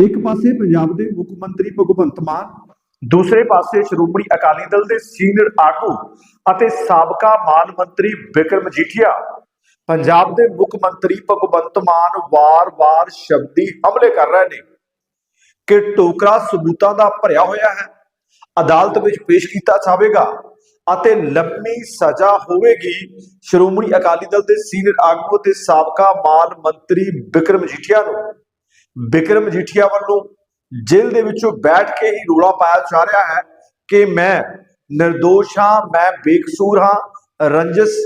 ਇੱਕ ਪਾਸੇ ਪੰਜਾਬ ਦੇ ਮੁੱਖ ਮੰਤਰੀ ਭਗਵੰਤ ਮਾਨ, ਦੂਸਰੇ ਪਾਸੇ ਸ਼੍ਰੋਮਣੀ ਅਕਾਲੀ ਦਲ ਦੇ ਸੀਨੀਅਰ ਆਗੂ ਅਤੇ ਸਾਬਕਾ ਮਾਨ ਮੰਤਰੀ ਬਿਕਰਮ ਮਜੀਠੀਆ ਪੰਜਾਬ ਦੇ ਮੁੱਖ ਮੰਤਰੀ ਭਗਵੰਤ ਮਾਨ ਵਾਰ-ਵਾਰ ਸ਼ਬਦੀ ਹਮਲੇ ਕਰ ਰਹੇ ਨੇ ਕਿ ਟੋਕਰਾ ਸਬੂਤਾਂ ਦਾ ਭਰਿਆ ਹੋਇਆ ਹੈ, ਅਦਾਲਤ ਵਿੱਚ ਪੇਸ਼ ਕੀਤਾ ਜਾਵੇਗਾ ਅਤੇ ਲੰਮੀ ਸਜ਼ਾ ਹੋਵੇਗੀ। ਸ਼੍ਰੋਮਣੀ ਅਕਾਲੀ ਦਲ ਦੇ ਸੀਨੀਅਰ ਆਗੂ ਅਤੇ ਸਾਬਕਾ ਮਾਨ ਮੰਤਰੀ ਬਿਕਰਮ ਮਜੀਠੀਆ ਨੂੰ। ਬਿਕਰਮ ਮਜੀਠੀਆ ਵੱਲੋਂ ਜੇਲ੍ਹ ਦੇ ਵਿੱਚੋਂ ਬੈਠ ਕੇ ਹੀ ਰੋਲਾ ਪਾਇਆ ਜਾ ਰਿਹਾ ਹੈ ਕਿ ਮੈਂ નિર્ਦੋਸ਼ ਹਾਂ, ਮੈਂ ਬੇਕਸੂਰ ਹਾਂ, ਰੰਜਸ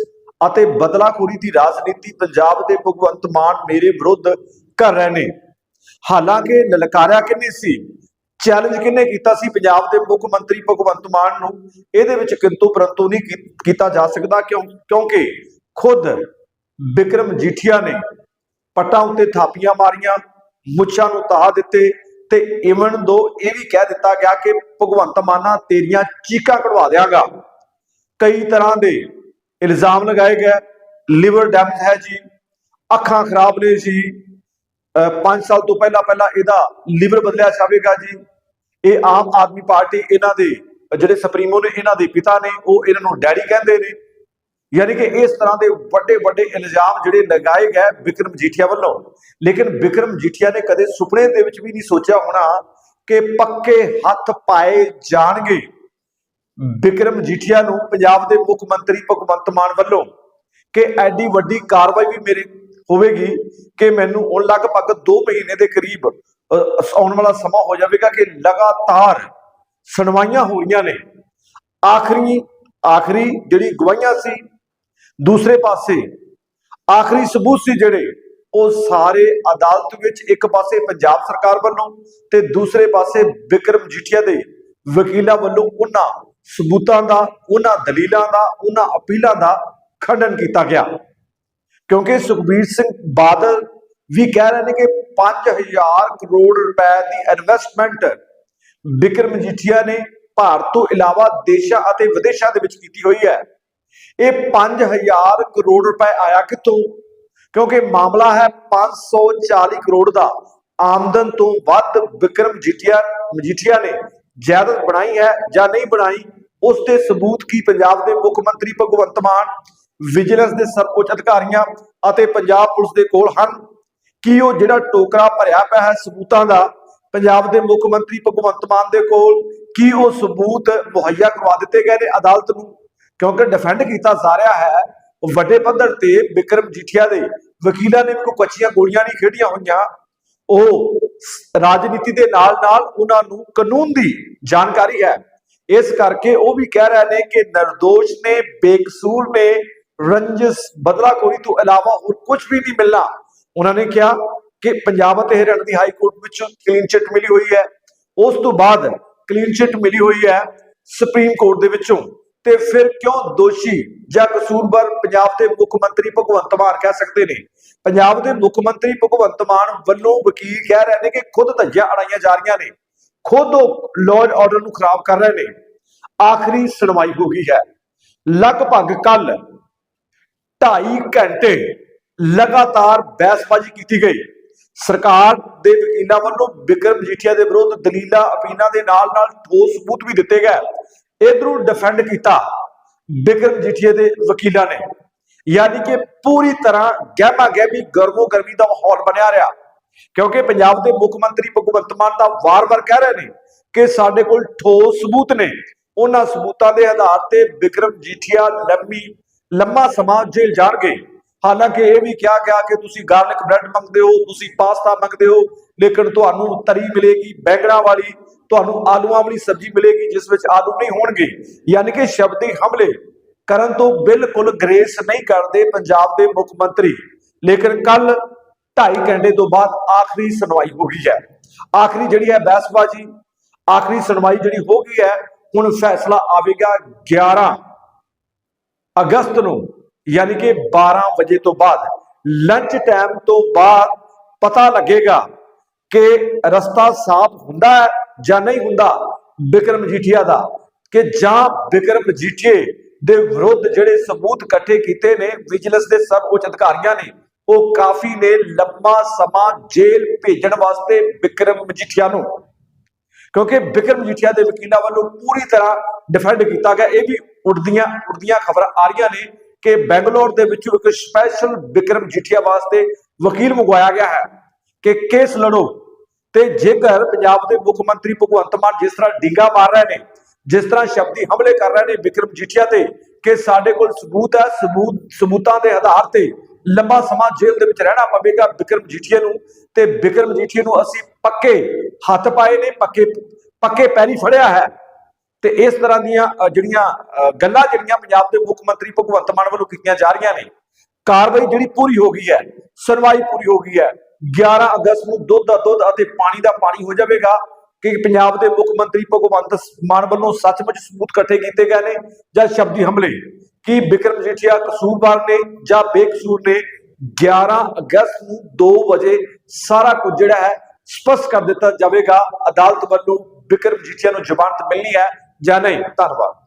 ਅਤੇ ਬਦਲਾਖੋਰੀ ਦੀ ਰਾਜਨੀਤੀ ਪੰਜਾਬ ਦੇ ਭਗਵੰਤ ਮਾਨ ਮੇਰੇ ਵਿਰੁੱਧ ਕਰ ਰਹੇ ਨੇ। ਹਾਲਾਂਕਿ ਲਲਕਾਰਿਆ ਕਿੰਨੇ ਸੀ ਚੈਲੰਜ ਕਿੰਨੇ ਕੀਤਾ ਸੀ ਪੰਜਾਬ ਦੇ ਮੁੱਖ ਮੰਤਰੀ ਭਗਵੰਤ ਮਾਨ ਨੂੰ, ਇਹਦੇ ਵਿੱਚ ਕਿੰਤੂ ਪਰੰਤੂ ਨਹੀਂ ਕੀਤਾ ਜਾ ਸਕਦਾ ਕਿਉਂ, ਕਿਉਂਕਿ ਖੁਦ ਬਿਕਰਮ ਜੀਠੀਆ ਨੇ ਪੱਟਾਂ ਉੱਤੇ ਥਾਪੀਆਂ ਮਾਰੀਆਂ ਮੁੱਛਾਂ ਨੂੰ ਤਾਹ ਦਿੱਤੇ ਤੇ ਇਵਨ ਦੋ ਇਹ ਵੀ ਕਹਿ ਦਿੱਤਾ ਗਿਆ ਕਿ ਭਗਵੰਤ ਮਾਨਾ ਤੇਰੀਆਂ ਚੀਕਾਂ ਕਢਵਾ ਦਿਆਂਗਾ। ਕਈ ਤਰ੍ਹਾਂ ਦੇ ਇਲਜ਼ਾਮ ਲਗਾਏ ਗਏ। ਲਿਵਰ ਡੈਮੇਜ ਹੈ ਜੀ, ਅੱਖਾਂ ਖਰਾਬ ਨੇ ਜੀ 5 ਸਾਲ ਤੋਂ ਪਹਿਲਾਂ ਪਹਿਲਾਂ ਇਹਦਾ ਲਿਵਰ ਬਦਲਿਆ ਜਾਵੇਗਾ ਜੀ। ਇਹ ਆਮ ਆਦਮੀ ਪਾਰਟੀ ਇਹਨਾਂ ਦੇ, ਜਿਹੜੇ ਸੁਪਰੀਮੋ ਨੇ ਇਹਨਾਂ ਦੇ ਪਿਤਾ ਨੇ, ਉਹ ਇਹਨਾਂ ਨੂੰ ਡੈਡੀ ਕਹਿੰਦੇ ਨੇ। ਯਾਨੀ ਕਿ ਇਸ ਤਰ੍ਹਾਂ ਦੇ ਵੱਡੇ ਵੱਡੇ ਇਲਜ਼ਾਮ ਜਿਹੜੇ ਲਗਾਏ ਗਏ ਵਿਕਰਮ ਜੀਠੀਆ ਵੱਲੋਂ। ਲੇਕਿਨ ਵਿਕਰਮ ਜੀਠੀਆ ਨੇ ਕਦੇ ਸੁਪਨੇ ਦੇ ਵਿੱਚ ਵੀ ਨਹੀਂ ਸੋਚਿਆ ਹੋਣਾ ਕਿ ਪੱਕੇ ਹੱਥ ਪਾਏ ਜਾਣਗੇ। ਵਿਕਰਮ ਜੀਠੀਆ ਨੂੰ ਪੰਜਾਬ ਦੇ ਮੁੱਖ ਮੰਤਰੀ ਭਗਵੰਤ ਮਾਨ ਵੱਲੋਂ ਕਿ ਐਡੀ ਵੱਡੀ ਕਾਰਵਾਈ ਵੀ ਮੇਰੇ ਹੋਵੇਗੀ ਕਿ ਮੈਨੂੰ ਹੁਣ ਲਗਭਗ 2 ਮਹੀਨੇ ਦੇ ਕਰੀਬ ਆਉਣ ਵਾਲਾ ਸਮਾਂ ਹੋ ਜਾਵੇਗਾ ਕਿ ਲਗਾਤਾਰ ਸੁਣਵਾਈਆਂ ਹੋ ਰਹੀਆਂ ਨੇ। ਆਖਰੀ ਆਖਰੀ ਜਿਹੜੀ ਗਵਾਹੀਆਂ ਸੀ ਦੂਸਰੇ ਪਾਸੇ ਆਖਰੀ ਸਬੂਤ ਸੀ ਜਿਹੜੇ, ਉਹ ਸਾਰੇ ਅਦਾਲਤ ਵਿੱਚ ਇੱਕ ਪਾਸੇ ਪੰਜਾਬ ਸਰਕਾਰ ਵੱਲੋਂ ਤੇ ਦੂਸਰੇ ਪਾਸੇ ਵਿਕਰਮ ਜੀਠੀਆ ਦੇ ਵਕੀਲਾਂ ਵੱਲੋਂ ਉਹਨਾਂ ਸਬੂਤਾਂ ਦਾ, ਉਹਨਾਂ ਦਲੀਲਾਂ ਦਾ, ਉਹਨਾਂ ਅਪੀਲਾਂ ਦਾ ਖੰਡਨ ਕੀਤਾ ਗਿਆ। ਕਿਉਂਕਿ ਸੁਖਬੀਰ ਸਿੰਘ ਬਾਦਲ ਵੀ ਕਹਿ ਰਹੇ ਨੇ ਕਿ 5000 ਕਰੋੜ ਰੁਪਏ ਦੀ ਇਨਵੈਸਟਮੈਂਟ ਵਿਕਰਮ ਜੀਠੀਆ ਨੇ ਭਾਰਤ ਤੋਂ ਇਲਾਵਾ ਦੇਸ਼ਾਂ ਅਤੇ ਵਿਦੇਸ਼ਾਂ ਦੇ ਵਿੱਚ ਕੀਤੀ ਹੋਈ ਹੈ। ਇਹ 5000 ਕਰੋੜ ਰੁਪਏ ਆਇਆ ਕਿੱਥੋਂ? ਕਿਉਂਕਿ ਮਾਮਲਾ ਹੈ 540 ਕਰੋੜ ਦਾ। ਆਮਦਨ ਤੋਂ ਵੱਧ ਵਿਕਰਮ ਜੀਠੀਆ ਮਜੀਠੀਆ ਨੇ ਜਾਇਦਾਦ ਬਣਾਈ ਹੈ ਜਾਂ ਨਹੀਂ ਬਣਾਈ, ਉਸ ਦੇ ਸਬੂਤ ਕੀ? ਪੰਜਾਬ ਦੇ ਮੁੱਖ ਮੰਤਰੀ ਭਗਵੰਤ ਮਾਨ, ਵਿਜੀਲੈਂਸ ਦੇ ਸਰਵਉੱਚ ਅਧਿਕਾਰੀਆਂ ਅਤੇ ਪੰਜਾਬ ਪੁਲਿਸ ਦੇ ਕੋਲ ਹਨ। ਕੀ ਉਹ ਜਿਹੜਾ ਟੋਕਰਾ ਭਰਿਆ ਪਿਆ ਹੈ ਸਬੂਤਾਂ ਦਾ, ਪੰਜਾਬ ਦੇ ਮੁੱਖ ਮੰਤਰੀ ਭਗਵੰਤ ਮਾਨ ਦੇ ਕੋਲ, ਕੀ ਉਹ ਸਬੂਤ ਮੁਹੱਈਆ ਕਰਵਾ ਦਿੱਤੇ ਗਏ ਨੇ ਅਦਾਲਤ ਨੂੰ? ਕਿਉਂਕਿ ਡਿਫੈਂਡ ਕੀਤਾ ਜਾ ਰਿਹਾ ਹੈ ਵੱਡੇ ਪੱਧਰ ਤੇ ਵਿਕਰਮ ਜੀਠੀਆ ਦੇ। ਵਕੀਲਾਂ ਨੇ ਵੀ ਕੋਈ ਕੱਚੀਆਂ ਗੋਲੀਆਂ ਨਹੀਂ ਖੇਡੀਆਂ ਹੋਈਆਂ। ਉਹ ਰਾਜਨੀਤੀ ਦੇ ਨਾਲ ਨਾਲ ਉਹਨਾਂ ਨੂੰ ਕਾਨੂੰਨ ਦੀ ਜਾਣਕਾਰੀ ਹੈ। ਇਸ ਕਰਕੇ ਉਹ ਵੀ ਕਹਿ ਰਹੇ ਨੇ ਕਿ ਨਿਰਦੋਸ਼ ਨੇ, ਬੇਕਸੂਰ ਨੇ, ਰੰਜਸ ਬਦਲਾਖੋਰੀ ਤੋਂ ਇਲਾਵਾ ਹੋਰ ਕੁਝ ਵੀ ਨਹੀਂ ਮਿਲਣਾ। ਉਹਨਾਂ ਨੇ ਕਿਹਾ ਕਿ ਪੰਜਾਬ ਅਤੇ ਹਰਿਆਣਾ ਦੀ ਹਾਈ ਕੋਰਟ ਵਿੱਚੋਂ ਕਲੀਨ ਚਿੱਟ ਮਿਲੀ ਹੋਈ ਹੈ। ਉਸ ਤੋਂ ਬਾਅਦ ਕਲੀਨ ਚਿੱਟ ਮਿਲੀ ਹੋਈ ਹੈ ਸੁਪਰੀਮ ਕੋਰਟ ਦੇ ਵਿੱਚੋਂ। ਤੇ ਫਿਰ ਕਿਉਂ ਦੋਸ਼ੀ ਜਾਂ ਕਸੂਰਵਾਰ ਪੰਜਾਬ ਦੇ ਮੁੱਖ ਮੰਤਰੀ ਭਗਵੰਤ ਮਾਨ ਕਹਿ ਸਕਦੇ ਨੇ? ਪੰਜਾਬ ਦੇ ਮੁੱਖ ਮੰਤਰੀ ਭਗਵੰਤ ਮਾਨ ਵੱਲੋਂ ਵਕੀਲ ਕਹਿ ਰਹੇ ਨੇ ਕਿ ਖੁਦ ਧੱਜੀਆਂ ਅੜਾਈਆਂ ਜਾ ਰਹੀਆਂ ਨੇ। ਖੁਦ ਉਹ ਲਾਅ ਆਰਡਰ ਨੂੰ ਖਰਾਬ ਕਰ ਰਹੇ ਨੇ। ਆਖਰੀ ਸੁਣਵਾਈ ਹੋ ਗਈ ਹੈ। ਲਗਭਗ ਕੱਲ 2.5 ਘੰਟੇ ਲਗਾਤਾਰ ਬਹਿਸਬਾਜ਼ੀ ਕੀਤੀ ਗਈ। ਸਰਕਾਰ ਦੇ ਵਕੀਲਾਂ ਵੱਲੋਂ ਬਿਕਰਮ ਜੀਠੀਆ ਦੇ ਵਿਰੁੱਧ ਦਲੀਲਾਂ, ਅਪੀਲਾਂ ਦੇ ਨਾਲ ਨਾਲ ਠੋਸ ਸਬੂਤ ਵੀ ਦਿੱਤੇ ਗਏ। ਇਧਰੋਂ ਡਿਫੈਂਡ ਕੀਤਾ ਬਿਕਰਮ ਜੀਠੀਏ ਦੇ ਵਕੀਲਾਂ ਨੇ। ਯਾਨੀ ਕਿ ਪੂਰੀ ਤਰ੍ਹਾਂ ਗਹਿਮਾ ਗਹਿਮੀ ਗਰਮੋ ਗਰਮੀ ਦਾ ਮਾਹੌਲ ਬਣਿਆ ਰਿਹਾ। ਕਿਉਂਕਿ ਪੰਜਾਬ ਦੇ ਮੁੱਖ ਮੰਤਰੀ ਭਗਵੰਤ ਮਾਨ ਦਾ ਵਾਰ-ਵਾਰ ਕਹਿ ਰਹੇ ਨੇ ਕਿ ਸਾਡੇ ਕੋਲ ਠੋਸ ਸਬੂਤ ਨੇ। ਉਹਨਾਂ ਸਬੂਤਾਂ ਦੇ ਆਧਾਰ ਤੇ ਵਿਕਰਮ ਜੀਠੀਆ ਲੰਮੀ, ਲੰਮਾ ਸਮਾਂ ਜੇਲ੍ਹ ਜਾਣਗੇ। ਹਾਲਾਂਕਿ ਇਹ ਵੀ ਕਿਹਾ ਗਿਆ ਕਿ ਤੁਸੀਂ ਗਾਰਲਿਕ ਬ੍ਰੈਡ ਮੰਗਦੇ ਹੋ, ਤੁਸੀਂ ਪਾਸਤਾ ਮੰਗਦੇ ਹੋ, ਲੇਕਿਨ ਤੁਹਾਨੂੰ ਤਰੀ ਮਿਲੇਗੀ ਬੈਂਗਣਾ ਵਾਲੀ ਤੁਹਾਨੂੰ ਆਲੂਆਂ ਵਾਲੀ ਸਬਜ਼ੀ ਮਿਲੇਗੀ, ਜਿਸ ਵਿੱਚ ਆਲੂ ਨਹੀਂ ਹੋਣਗੇ। ਯਾਨੀ ਕਿ ਸ਼ਬਦੀ ਹਮਲੇ ਕਰਨ ਤੋਂ ਬਿਲਕੁਲ ਗ੍ਰੇਸ ਨਹੀਂ ਕਰਦੇ ਪੰਜਾਬ ਦੇ ਮੁੱਖ ਮੰਤਰੀ। ਲੇਕਿਨ ਕੱਲ 2.5 ਘੰਟੇ ਤੋਂ ਬਾਅਦ ਆਖਰੀ ਸੁਣਵਾਈ ਹੋ ਗਈ ਹੈ। ਆਖਰੀ ਜਿਹੜੀ ਹੈ ਬਹਿਸਬਾਜ਼ੀ, ਆਖਰੀ ਸੁਣਵਾਈ ਜਿਹੜੀ ਹੋ ਗਈ ਹੈ, ਹੁਣ ਫੈਸਲਾ ਆਵੇਗਾ 11 ਅਗਸਤ ਨੂੰ, ਯਾਨੀ ਕਿ 12 ਵਜੇ ਤੋਂ ਬਾਅਦ। ਲੰਚ ਟਾਈਮ ਤੋਂ ਬਾਅਦ ਪਤਾ ਲੱਗੇਗਾ ਕਿ ਰਸਤਾ ਸਾਫ਼ ਹੁੰਦਾ ਹੈ ਜਾਂ ਨਹੀਂ ਹੁੰਦਾ ਬਿਕਰਮ ਜੀਠੀਆ ਦਾ, ਕਿ ਜਾਂ ਬਿਕਰਮ ਜੀਠੀਏ ਦੇ ਵਿਰੁੱਧ ਜਿਹੜੇ ਸਬੂਤ ਇਕੱਠੇ ਕੀਤੇ ਨੇ, ਵਿਜੀਲੈਂਸ ਦੇ ਸਭ ਉੱਚ ਅਧਿਕਾਰੀਆਂ ਨੇ, ਉਹ ਕਾਫੀ ਨੇ ਲੰਮਾ ਸਮਾਂ ਜੇਲ੍ਹ ਭੇਜਣ ਵਾਸਤੇ ਵਿਕਰਮ ਮਜੀਠੀਆ ਨੂੰ। ਕਿਉਂਕਿ ਬਿਕਰਮ ਮਜੀਠੀਆ ਦੇ ਵਕੀਲਾਂ ਵੱਲੋਂ ਪੂਰੀ ਤਰ੍ਹਾਂ ਡਿਫੈਂਡ ਕੀਤਾ ਗਿਆ। ਇਹ ਵੀ ਉੜਦੀਆਂ ਉੜਦੀਆਂ ਖਬਰਾਂ ਆ ਰਹੀਆਂ ਨੇ ਕਿ ਬੈਂਗਲੌਰ ਦੇ ਵਿੱਚੋਂ ਇੱਕ ਸਪੈਸ਼ਲ ਬਿਕਰਮ ਮਜੀਠੀਆ ਵਾਸਤੇ ਵਕੀਲ ਮੰਗਵਾਇਆ ਗਿਆ ਹੈ ਕਿ ਕੇਸ ਲੜੋ। ਤੇ ਜੇਕਰ ਪੰਜਾਬ ਦੇ ਮੁੱਖ ਮੰਤਰੀ ਭਗਵੰਤ ਮਾਨ ਜਿਸ ਤਰ੍ਹਾਂ ਡਿੰਗਾ ਮਾਰ ਰਹੇ ਨੇ, ਜਿਸ ਤਰ੍ਹਾਂ ਸ਼ਬਦੀ ਹਮਲੇ ਕਰ ਰਹੇ ਨੇ ਵਿਕਰਮ ਜੀਠੀਆ ਤੇ, ਕਿ ਸਾਡੇ ਕੋਲ ਸਬੂਤ ਹੈ, ਸਬੂਤ, ਸਬੂਤਾਂ ਦੇ ਆਧਾਰ ਤੇ ਲੰਬਾ ਸਮਾਂ ਜੇਲ੍ਹ ਦੇ ਵਿੱਚ ਰਹਿਣਾ ਪਵੇਗਾ ਵਿਕਰਮ ਜੀਠੀਆ ਨੂੰ ਤੇ ਵਿਕਰਮ ਜੀਠੀਆ ਨੂੰ ਅਸੀਂ ਪੱਕੇ ਹੱਥ ਪਾਏ ਨੇ, ਪੱਕੇ ਪੱਕੇ ਪੈਰੀ ਫੜਿਆ ਹੈ। ਤੇ ਇਸ ਤਰ੍ਹਾਂ ਦੀਆਂ ਜਿਹੜੀਆਂ ਗੱਲਾਂ ਜਿਹੜੀਆਂ ਪੰਜਾਬ ਦੇ ਮੁੱਖ ਮੰਤਰੀ ਭਗਵੰਤ ਮਾਨ ਵੱਲੋਂ ਕੀਤੀਆਂ ਜਾ ਰਹੀਆਂ ਨੇ, ਕਾਰਵਾਈ ਜਿਹੜੀ ਪੂਰੀ ਹੋ ਗਈ ਹੈ, ਸੁਣਵਾਈ ਪੂਰੀ ਹੋ ਗਈ ਹੈ 11 ਅਗਸਤ ਨੂੰ ਦੁੱਧ ਦਾ ਦੁੱਧ ਅਤੇ ਪਾਣੀ ਦਾ ਪਾਣੀ ਹੋ ਜਾਵੇਗਾ ਕਿ ਪੰਜਾਬ ਦੇ ਮੁੱਖ ਮੰਤਰੀ ਭਗਵੰਤ ਮਾਨ ਵੱਲੋਂ ਸੱਚਮੁੱਚ ਸਬੂਤ ਇਕੱਠੇ ਕੀਤੇ ਗਏ ਨੇ ਜਾਂ ਸ਼ਬਦੀ ਹਮਲੇ? ਕਿ ਬਿਕਰਮ ਜੀਠੀਆ ਕਸੂਰਵਾਰ ਨੇ ਜਾਂ ਬੇਕਸੂਰ ਨੇ 11 ਅਗਸਤ ਨੂੰ 2 ਵਜੇ ਸਾਰਾ ਕੁਝ ਜਿਹੜਾ ਹੈ ਸਪਸ਼ਟ ਕਰ ਦਿੱਤਾ ਜਾਵੇਗਾ? ਅਦਾਲਤ ਵੱਲੋਂ ਬਿਕਰਮ ਜੀਠੀਆ ਨੂੰ ਜ਼ਮਾਨਤ ਮਿਲਣੀ ਹੈ ਜਾਂ ਨਹੀਂ? ਧੰਨਵਾਦ।